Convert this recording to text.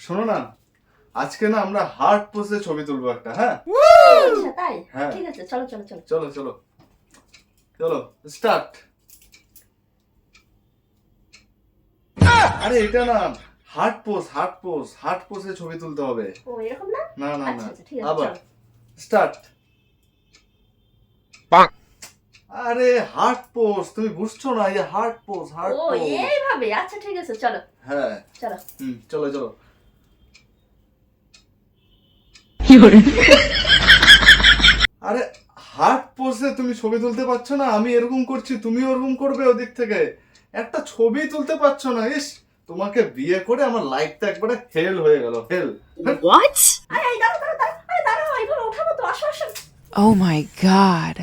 শোনো না আজকে না আমরা হার্ট পোজে ছবি তুলবো একটা হ্যাঁ? আচ্ছা তাই? হ্যাঁ। ঠিক আছে চলো চলো চলো। চলো চলো। চলো স্টার্ট আরে এটা না heart pose heart pose heart পোজে ছবি তুলতে হবে। ও এরকম না? না না না। আচ্ছা আচ্ছা আবার। স্টার্ট আরে হার্ট পোজ তুমি বুঝছ না এই হার্ট পোজ হার্ট ও পোজ এইভাবে? আচ্ছা ঠিক আছে চলো। হ্যাঁ। চলো। হুম চলো চলো। আরে হার্ট পোজে তুমি ছবি তুলতে পারছ না আমি এরকম করছি তুমি ওরকম করবে ওদিক থেকে। একটা ছবি তুলতে পারছ না ইস তোমাকে বিয়ে করে আমার লাইফটা একবারে হেল হয়ে গেল হেল What? আরে এই দাঁড়াও দাঁড়াও আরে দাঁড়াও এগুলো ওঠাবো তো আসো আসো। Oh my god.